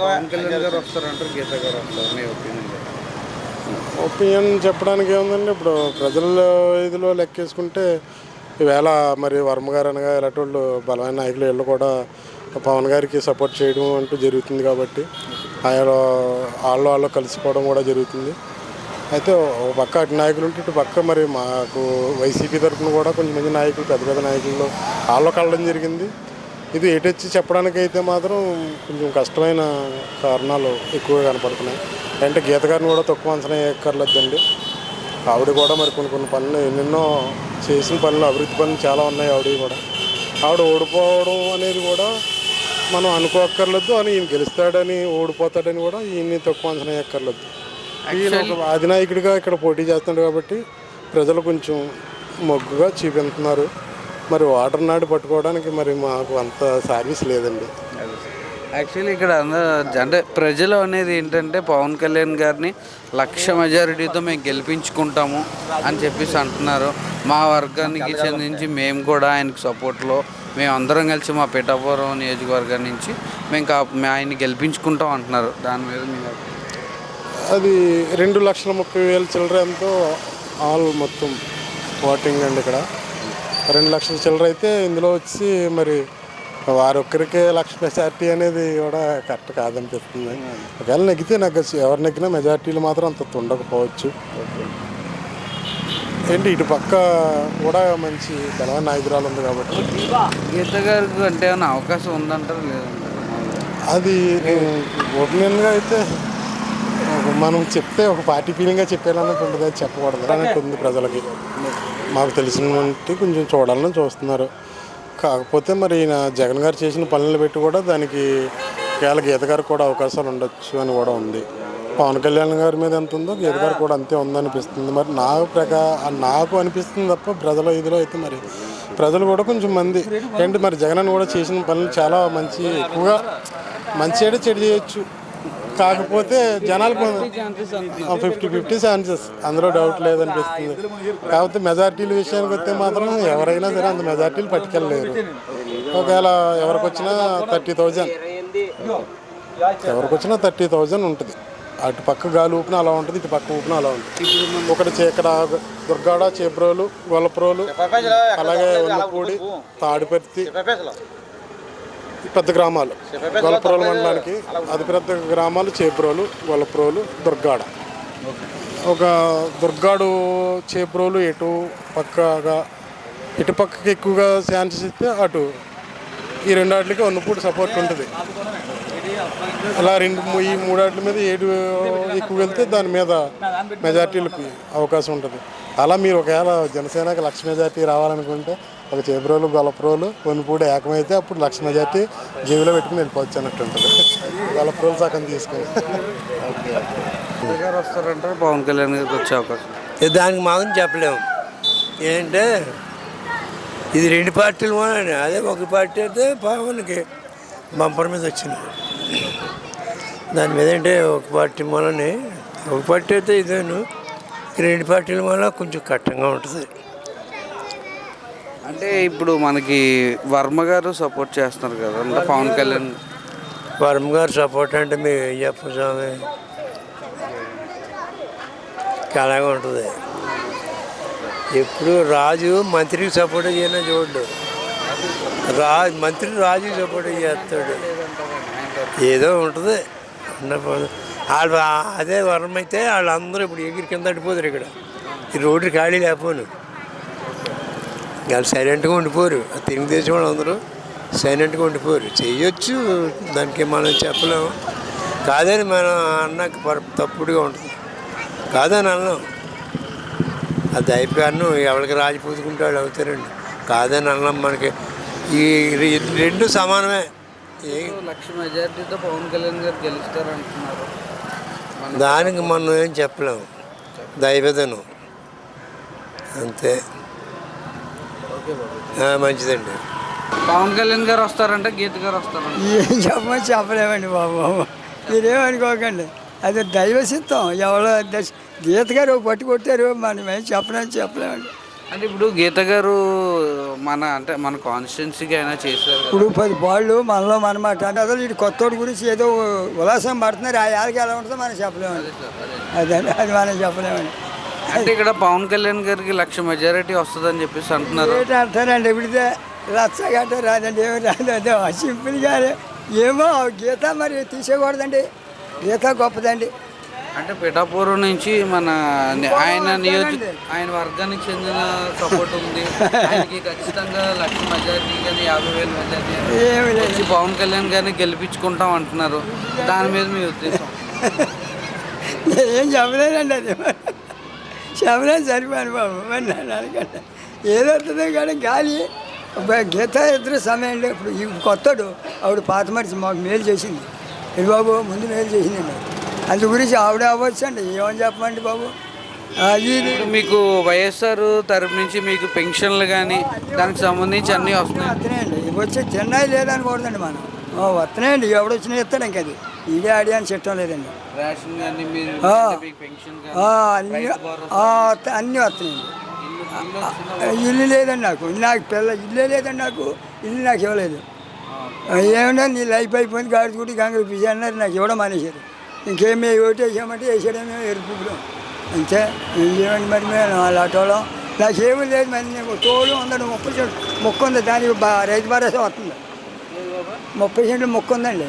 పవన్ కళ్యాణ్ గారు వస్తారంటారు గీత గారు వస్తారు మీ ఒపీనియన్ ఒపీనియన్ చెప్పడానికి ఏముందండి? ఇప్పుడు ప్రజల ఇదిలో లెక్కేసుకుంటే ఈవేళ మరి వర్మ గారు అనగా ఇలాంటి వాళ్ళు బలమైన నాయకులు వీళ్ళు కూడా పవన్ గారికి సపోర్ట్ చేయడం అంటూ జరుగుతుంది కాబట్టి ఆయన వాళ్ళు వాళ్ళు కలిసిపోవడం కూడా జరుగుతుంది. అయితే ఒక పక్క అటు నాయకులు ఉంటే ఇటు పక్క మరి మాకు వైసీపీ తరఫున కూడా కొంతమంది నాయకులు పెద్ద పెద్ద నాయకులు వాళ్ళు కలడం జరిగింది. ఇది ఏటొచ్చి చెప్పడానికి అయితే మాత్రం కొంచెం కష్టమైన కారణాలు ఎక్కువగా కనపడుతున్నాయి. అంటే గీత గారిని కూడా తక్కువ అంచనా ఎక్కర్లేదండి ఆవిడ కూడా మరి కొన్ని కొన్ని పనులు ఎన్నెన్నో చేసిన పనులు అభివృద్ధి పనులు చాలా ఉన్నాయి ఆవిడ కూడా. ఆవిడ ఓడిపోవడం అనేది కూడా మనం అనుకోక్కర్లేదు అని ఈయన గెలుస్తాడని ఓడిపోతాడని కూడా ఈయన్ని తక్కువ అంచనా ఎక్కర్లేదు ఈయన ఒక అధినాయకుడిగా ఇక్కడ పోటీ చేస్తున్నాడు కాబట్టి ప్రజలు కొంచెం మొగ్గుగా చూపించుతున్నారు. మరి వాటర్ నాడు పట్టుకోవడానికి మరి మాకు అంత సర్వీస్ లేదండి. యాక్చువల్లీ ఇక్కడ అందరూ అంటే ప్రజలు అనేది ఏంటంటే పవన్ కళ్యాణ్ గారిని లక్ష మెజారిటీతో మేము గెలిపించుకుంటాము అని చెప్పేసి అంటున్నారు. మా వర్గానికి చెందించి మేము కూడా ఆయనకు సపోర్ట్లో మేము అందరం కలిసి మా పిఠాపురం నియోజకవర్గం నుంచి మేము కా ఆయన్ని గెలిపించుకుంటాం అంటున్నారు. దాని మీద మీరు అది రెండు లక్షల ముప్పై వేల చిల్లరతో ఆల్ మొత్తం ఓటింగ్ అండి ఇక్కడ. రెండు లక్షల చిల్లర అయితే ఇందులో వచ్చి మరి వారొక్కరికే లక్ష మెజార్టీ అనేది కూడా కరెక్ట్ కాదనిపిస్తుంది ఒకవేళ నెగ్గితే నెగ్గచ్చు ఎవరు నెగ్గినా మెజార్టీలు మాత్రం అంత ఉండకపోవచ్చు. ఏంటి ఇటు పక్క కూడా మంచి బలమైన నాయకురాలు ఉంది కాబట్టి. గీత గారికి అంటే ఏమైనా అవకాశం ఉందంటారు లేదంటారు? అది ఒపీనియన్గా అయితే మనం చెప్తే ఒక పార్టీ ఫీలింగ్గా చెప్పేయాలన్నట్టు ఉంటుంది అది చెప్పకూడదు అన్నట్టు ఉంది ప్రజలకి. మాకు తెలిసినటువంటి కొంచెం చూడాలని చూస్తున్నారు. కాకపోతే మరి ఈయన జగన్ గారు చేసిన పనులు పెట్టి కూడా దానికి కేవలం గీత గారు కూడా అవకాశాలు ఉండొచ్చు అని కూడా ఉంది. పవన్ కళ్యాణ్ గారి మీద ఎంత ఉందో గీత గారు కూడా అంతే ఉందనిపిస్తుంది. మరి నా ప్రకా నాకు అనిపిస్తుంది తప్ప ప్రజల ఇదిలో అయితే మరి ప్రజలు కూడా కొంచెం మంది ఏంటి మరి జగన్ కూడా చేసిన పనులు చాలా మంచి ఎక్కువగా మంచి అంటే చెడు చేయొచ్చు. కాకపోతే జనాలకు ఫిఫ్టీ ఫిఫ్టీ ఛాన్సెస్ అందులో డౌట్ లేదనిపిస్తుంది. కాకపోతే మెజార్టీల విషయానికి వస్తే మాత్రం ఎవరైనా సరే అంత మెజార్టీలు పట్టుకెళ్ళలేరు. ఒకవేళ ఎవరికి వచ్చినా థర్టీ థౌజండ్ ఎవరికి వచ్చినా థర్టీ థౌజండ్ ఉంటుంది. అటు పక్క గాలి ఊపిన అలా ఉంటుంది ఇటు పక్క ఊపిన అలా ఉంటుంది. ఒకటి చే- ఇక్కడ దుర్గాడ చేబ్రోలు గొల్లప్రోలు అలాగే ఉన్నపూడి తాడిపర్తి పెద్ద గ్రామాలు. గొల్లప్రోలు మండలానికి అతి పెద్ద గ్రామాలు చేబ్రోలు గొల్లప్రోలు దుర్గాడ. ఒక దుర్గాడు చేబ్రోలు ఎటు పక్కగా ఇటు పక్కకి ఎక్కువగా ఛాన్సెస్ ఇస్తే అటు. ఈ రెండు ఆటలకి ఉన్నప్పుడు సపోర్ట్ ఉంటుంది. అలా రెండు ఈ మూడాట్ల మీద ఏడు ఎక్కువ వెళ్తే దాని మీద మెజార్టీలకు అవకాశం ఉంటుంది. అలా మీరు ఒకవేళ జనసేనకి లక్ష మెజార్టీ రావాలనుకుంటే ఒక చేబ్రోలు గొలప్రోలు కొనుపూడి ఏకమైతే అప్పుడు లక్ష మెజార్టీ జేబులో పెట్టుకుని వెళ్ళిపోవచ్చు అన్నట్టు ఉంటుంది. గొలప్రోలు సగం తీసుకొని. గారు వస్తారంటారు? పవన్ కళ్యాణ్ గారికి వచ్చే అవకాశం. ఇది దానికి మాత్రం చెప్పలేము. ఏంటంటే ఇది రెండు పార్టీలు మూలనే అదే ఒక పార్టీ అయితే పవన్కి బంపర్ మీద వచ్చింది. దాని మీద అంటే ఒక పార్టీ మూలనే ఒక పార్టీ అయితే ఇదేను. రెండు పార్టీల మూల కొంచెం కట్టంగా ఉంటుంది. అంటే ఇప్పుడు మనకి వర్మ గారు సపోర్ట్ చేస్తున్నారు కదా అంటే పవన్ కళ్యాణ్. వర్మ గారు సపోర్ట్ అంటే మేము ఏం స్వామి అలాగే ఉంటుంది. ఎప్పుడు రాజు మంత్రికి సపోర్ట్ చేయని చూడు. రా మంత్రి రాజుకి సపోర్ట్ చేస్తాడు. ఏదో ఉంటుంది. వాళ్ళు అదే వరం అయితే వాళ్ళందరూ ఇప్పుడు ఎగిరి కింద అడిపోతారు ఇక్కడ. ఈ రోడ్డు ఖాళీ లేకపోను. వాళ్ళు సైలెంట్గా ఉండిపోరు. ఆ తెలుగుదేశం వాళ్ళందరూ సైలెంట్గా ఉండిపోరు. చేయొచ్చు దానికి మనం చెప్పలేము కాదని మనం అన్నకు తప్పుడుగా ఉంటుంది. కాదని అన్నాం ఆ దైవకారణం ఎవరికి రాజు పూసుకుంటే వాళ్ళు అవుతారండి. కాదని అన్నాం మనకి. ఈ రెండు సమానమే. లక్ష మెజార్టీతో పవన్ కళ్యాణ్ గారు గెలుస్తారంటున్నారు. దానికి మనం ఏం చెప్పలేము దైవదనం అంతే. మంచిదండి. పవన్ కళ్యాణ్ గారు వస్తారంటే గీత గారు వస్తారంట. ఏం చెప్పమని చెప్పలేమండి బాబు. మీరేమనుకోకండి. అది దైవ సిద్ధం ఎవరో దశ- గీత గారు పట్టు కొట్టారు మనం ఏం చెప్పలేని చెప్పలేమండి. అంటే ఇప్పుడు గీత గారు మన అంటే మన కాన్స్టిట్యున్సీకి అయినా చేశారు. ఇప్పుడు పది బాళ్ళు మనలో మనమాట అంటే అసలు ఇటు కొత్తోడి గురించి ఏదో ఉల్లాసం పడుతున్నారు. ఆ యాలకి ఎలా ఉంటుందో మనం చెప్పలేమండి. అదండి అది మనం చెప్పలేమండి. అంటే ఇక్కడ పవన్ కళ్యాణ్ గారికి లక్ష మెజారిటీ వస్తుందని చెప్పేసి అంటున్నారు. ఏంటి అంటారండి ఇప్పుడితే రచ్చ గట్ట రాదండి ఏమి రాదు అదే సింపుల్గా ఏమో గీత మరి తీసేయకూడదండి గీత గొప్పదండి. అంటే పిఠాపురం నుంచి మన ఆయన నియోజక ఆయన వర్గానికి చెందిన సపోర్ట్ ఉంది. ఆయనకి ఖచ్చితంగా లక్ష మెజారిటీ కానీ యాభై వేల మెజారిటీ వచ్చి పవన్ కళ్యాణ్ గారిని గెలిపించుకుంటాం అంటున్నారు. దాని మీద మీ ఉద్దేశం? ఏం చెప్పలేనండి అది. చెప్పలేదు సరిపోను బాబు. మరి నన్ను అనకండి ఏదో వస్తుందో కానీ గాలి. గీత ఇద్దరు సమయంలో ఇప్పుడు ఈ కొత్తడు ఆవిడ పాత మనిషి మాకు మేలు చేసింది. ఇది బాబు? ముందు మేలు చేసిందండి అందు గురించి ఆవిడ అవ్వచ్చు అండి. ఏమని చెప్పమండి బాబు? అది ఇది మీకు వైఎస్ఆర్ తరపు నుంచి మీకు పెన్షన్లు కానీ దానికి సంబంధించి అన్నీ వస్తున్నాయి. ఇవి వచ్చి తిన్నాయి లేదనకూడదండి మనం. వస్తున్నాయండి. ఎవడు వచ్చినా ఇస్తాడు ఇంక అది. ఇదే ఆడి అని చెప్పడం లేదండి. అన్ని వస్తున్నాయండి. ఇల్లు లేదండి నాకు. నాకు పిల్ల ఇల్లే లేదండి నాకు. ఇల్లు నాకు ఇవ్వలేదు. ఏమన్నా నీ లైఫ్ అయిపోయింది గాడి కూడా గంగలు పిచ్చి అన్నారు నాకు ఇవ్వడం మానేశారు. ఇంకేమి ఓటు వేసామంటే వేసాడేమో ఎరుపుడు అంతే. ఏం చేయండి మరి మేము? అలాటోళ్ళం నాకేమీ లేదు మరి. నేను తోడు ఉందండి సెంట్లు మొక్క ఉంది. దానికి రైతు భరోసా వస్తుంది. ముప్పై సెంట్లు మొక్క ఉందండి.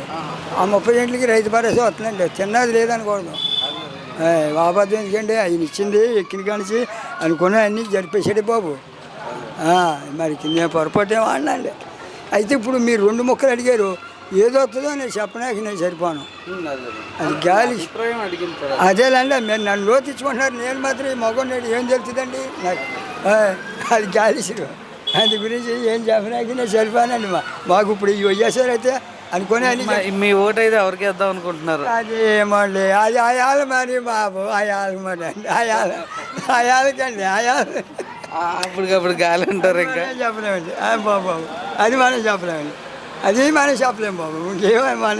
ఆ ముప్పై సెంట్లకి రైతు భరోసా వస్తుందండి. చిన్నది లేదనుకోండి. బాబాద్ ఎందుకండి? ఆయన ఇచ్చింది ఎక్కిన కానిచ్చి అనుకున్నా అన్నీ జరిపేసాడు బాబు. మరి నేను పొరపాటు ఏమో అయితే ఇప్పుడు మీరు రెండు మొక్కలు అడిగారు. ఏదో వస్తుందో నేను చెప్పడానికి నేను సరిపోను. అది గాలి. అదేలేండి మీరు నన్ను లోతించుకుంటున్నారు నేను మాత్రం ఈ మగం ఏం తెలుస్తుందండి నాకు అది గాలి. అందు గురించి ఏం చెప్పడానికి నేను సరిపోనండి మా. మాకు ఇప్పుడు ఈ వైఎస్ఆర్ అయితే అనుకునే అని మీ- ఓటు అయితే ఎవరికి వేద్దాం అనుకుంటున్నారు? అది ఏమండి అది ఆయాలు మరి బాబు ఆయాలు మరి అండి ఆయాలు ఆయాలకండి ఆయాలు అప్పటికప్పుడు గాలి అంటారు ఇంకా. చెప్పలేమండి బాబు బాబు. అది మనం చెప్పలేమండి. అది మనం చెప్పలేము బాబు ఇంకేమో మన